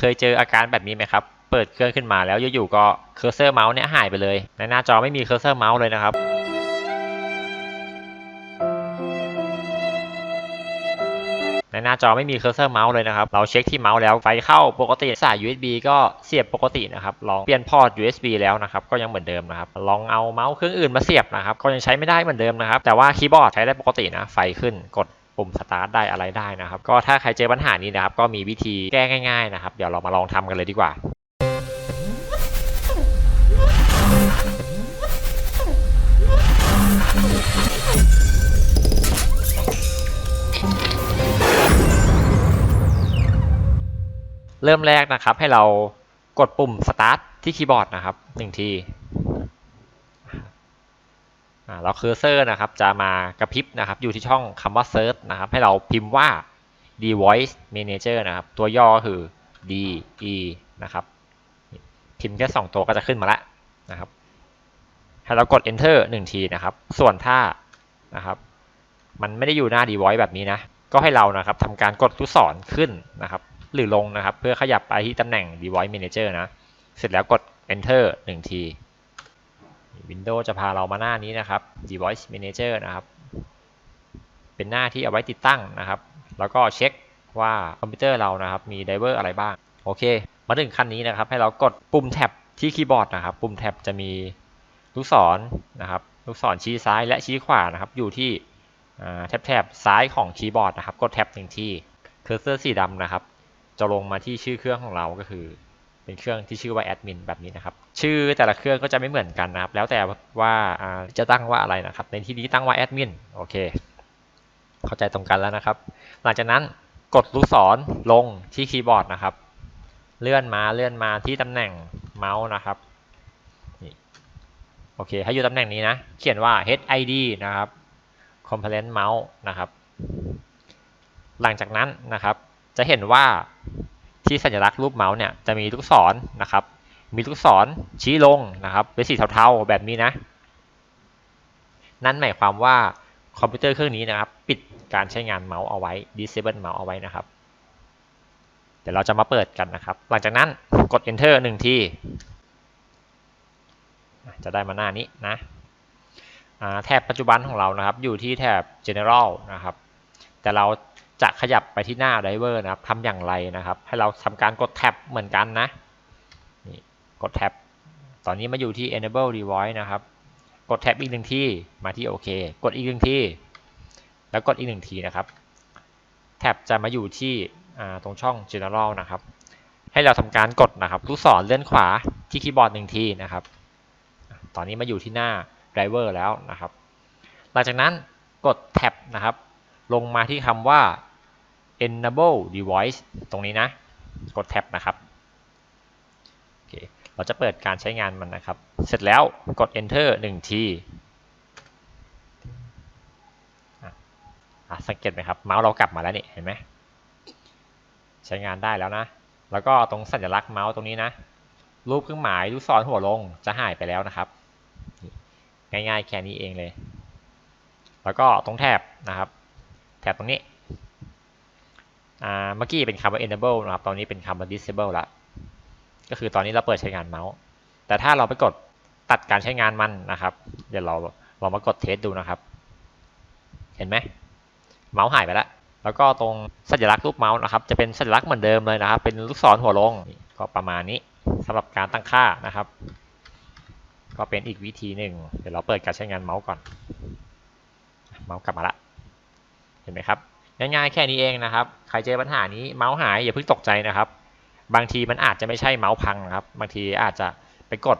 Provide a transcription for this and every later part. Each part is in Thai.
เคยเจออาการแบบนี้ไหมครับ เปิดเครื่องขึ้นมาแล้วอยู่ๆก็เคอร์เซอร์เมาส์เนี่ยหายไปเลย ในหน้าจอไม่มีเคอร์เซอร์เมาส์เลยนะครับในหน้าจอไม่มีเคอร์เซอร์เมาส์เลยนะครับ เราเช็คที่เมาส์แล้วไฟเข้าปกติสาย USB ก็เสียบปกตินะครับ ลองเปลี่ยนพอร์ต USB แล้วนะครับ ก็ยังเหมือนเดิมนะครับ ลองเอาเมาส์เครื่องอื่นมาเสียบนะครับ ก็ยังใช้ไม่ได้เหมือนเดิมนะครับ แต่ว่าคีย์บอร์ดใช้ได้ปกตินะ ไฟขึ้น กด ปุ่มสตาร์ทได้อะไรได้นะครับ ก็ถ้าใครเจอปัญหานี้นะครับ ก็มีวิธีแก้ง่าย ๆ นะครับ เดี๋ยวเรามาลองทำกันเลยดีกว่าเริ่มแรกนะครับให้เรากดปุ่ม start ที่คีย์บอร์ดนะครับหนึ่ งทีอ่าเคอร์เซอร์นะครับจะมากระพริบนะครับอยู่ที่ช่องคำว่า search นะครับให้เราพิมพ์ว่า Device manager นะครับ ตัวย่อก็คือ d e นะครับ พิมพ์แค่สองตัวก็จะขึ้นมาแล้วนะครับ ให้เรากด enter หนึ่งทีนะครับ ส่วนถ้านะครับ มันไม่ได้อยู่หน้า Device แบบนี้นะ ก็ให้เรานะครับทำการกดลูกศรขึ้นนะครับ หรือลงนะครับ เพื่อขยับไปที่ตำแหน่ง device manager นะ เสร็จแล้วกด enter 1 ที Windows จะพาเรามาหน้านี้นะครับ device manager นะครับ เป็นหน้าที่เอาไว้ติดตั้งนะครับ แล้วก็เช็คว่าคอมพิวเตอร์เรานะครับ มีไดเวอร์อะไรบ้าง โอเค มาถึงขั้นนี้นะครับ ให้เรากดปุ่มแท็บที่คีย์บอร์ดนะครับ ปุ่มแท็บจะมีลูกศรนะครับ ลูกศรชี้ซ้ายและชี้ขวานะครับ อยู่ที่แท็บแท็บซ้ายของคีย์บอร์ดนะครับ กดแท็บหนึ่งที่ เคอร์เซอร์สีดำนะครับ จะลงมาที่ชื่อเครื่องของเราก็คือ เป็นเครื่องที่ชื่อว่าแอดมินแบบนี้นะครับ ชื่อแต่ละเครื่องก็จะไม่เหมือนกันนะครับ แล้วแต่ว่าจะตั้งว่าอะไรนะครับ ในที่นี้ตั้งว่าแอดมินโอเค เข้าใจตรงกันแล้วนะครับ หลังจากนั้นกดลูกศรลงที่คีย์บอร์ดนะครับ เลื่อนมาเลื่อนมาที่ตำแหน่งเมาส์นะครับนี่โอเคให้อยู่ตำแหน่งนี้นะ เขียนว่า HID นะครับ Component Mouse นะครับ หลังจากนั้นนะครับ จะเห็นว่า ที่สัญลักษณ์รูปเมาส์เนี่ยจะมีลูกศรนะครับ มีลูกศรชี้ลงนะครับเป็นสีเทาๆแบบนี้นะ นั่นหมายความว่าคอมพิวเตอร์เครื่องนี้นะครับ ปิดการใช้งานเมาส์เอาไว้ disable เมาส์เอาไว้นะครับ เดี๋ยวเราจะมาเปิดกันนะครับ หลังจากนั้นกด enter หนึ่งทีจะได้มาหน้านี้นะแถบปัจจุบันของเรานะครับ อยู่ที่แถบ general นะครับ แต่เรา จะขยับไปที่หน้า driver นะครับทำอย่างไรนะครับ ให้เราทำการกดแท็บเหมือนกันนะนี่กดแท็บตอนนี้มาอยู่ที่ enable device นะครับ กดแท็บอีกหนึ่งที่มาที่โอเคกดอีกหนึ่งที่แล้วกดอีกหนึ่งทีนะครับ แท็บจะมาอยู่ที่ตรงช่อง general นะครับ ให้เราทำการกดนะครับลูกศรเลื่อนขวาที่คีย์บอร์ดหนึ่งทีนะครับ ตอนนี้มาอยู่ที่หน้า driver แล้วนะครับ หลังจากนั้นกดแท็บนะครับ ลงมาที่คำว่า enable device ตรงนี้นะ กดแท็บนะครับโอเคเราจะเปิดการใช้งานมันนะครับ เสร็จแล้วกด enter 1ทีสังเกตไหมครับ เมาส์เรากลับมาแล้วนี่เห็นไหมใช้งานได้แล้วนะ แล้วก็ตรงสัญลักษณ์เมาส์ตรงนี้นะ รูปเครื่องหมายลูกศรหัวลงจะหายไปแล้วนะครับ ง่ายๆแค่นี้เองเลย แล้วก็ตรงแถบนะครับ แถบตรงนี้ เมื่อกี้เป็นคำว่า enable นะครับ ตอนนี้เป็นคำว่า disable ละ ก็คือตอนนี้เราเปิดใช้งานเมาส์ แต่ถ้าเราไปกดตัดการใช้งานมันนะครับ เดี๋ยวเราเรามากดเทสดูนะครับ เห็นไหมเมาส์หายไปแล้ว แล้วก็ตรงสัญลักษณ์รูปเมาส์นะครับ จะเป็นสัญลักษณ์เหมือนเดิมเลยนะครับ เป็นลูกศรหัวลง ก็ประมาณนี้สำหรับการตั้งค่านะครับ ก็เป็นอีกวิธีหนึ่ง เดี๋ยวเราเปิดการใช้งานเมาส์ก่อน เมาส์กลับมาละ เห็นไหมครับ ง่ายๆแค่นี้เองนะครับ ใครเจอปัญหานี้เมาส์หายอย่าเพิ่งตกใจนะครับ บางทีมันอาจจะไม่ใช่เมาส์พังนะครับ บางทีอาจจะไปกด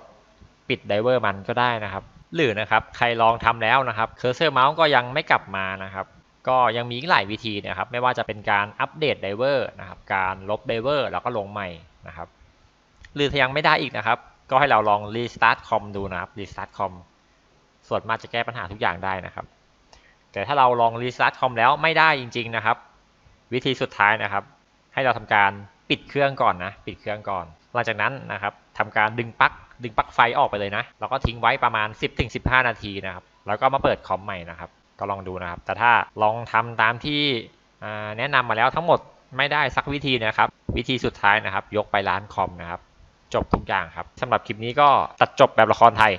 ปิดไดเวอร์มันก็ได้นะครับ หรือนะครับใครลองทำแล้วนะครับเคอร์เซอร์เมาส์ก็ยังไม่กลับมานะครับ ก็ยังมีหลายวิธีนะครับ ไม่ว่าจะเป็นการอัปเดตไดเวอร์นะครับ การลบไดเวอร์แล้วก็ลงใหม่นะครับ หรือถ้ายังไม่ได้อีกนะครับ ก็ให้เราลองรีสตาร์ทคอมดูนะครับรีสตาร์ทคอมส่วนมากจะแก้ปัญหาทุกอย่างได้นะครับ แต่ถ้าเราลองรีสตาร์ทคอมแล้วไม่ได้จริง ๆนะครับ วิธีสุดท้ายนะครับ ให้เราทำการปิดเครื่องก่อนนะ ปิดเครื่องก่อน หลังจากนั้นนะครับทำการดึงปลั๊กดึงปลั๊กไฟออกไปเลยนะแล้วก็ทิ้งไว้ประมาณ 10-15 นาทีนะครับ แล้วก็มาเปิดคอมใหม่นะครับ ก็ลองดูนะครับ แต่ถ้าลองทำตามที่แนะนำมาแล้วทั้งหมดไม่ได้สักวิธีนะครับ วิธีสุดท้ายนะครับ ยกไปร้านคอมนะครับ จบทุกอย่างครับสำหรับคลิปนี้ก็ตัดจบแบบละครไทย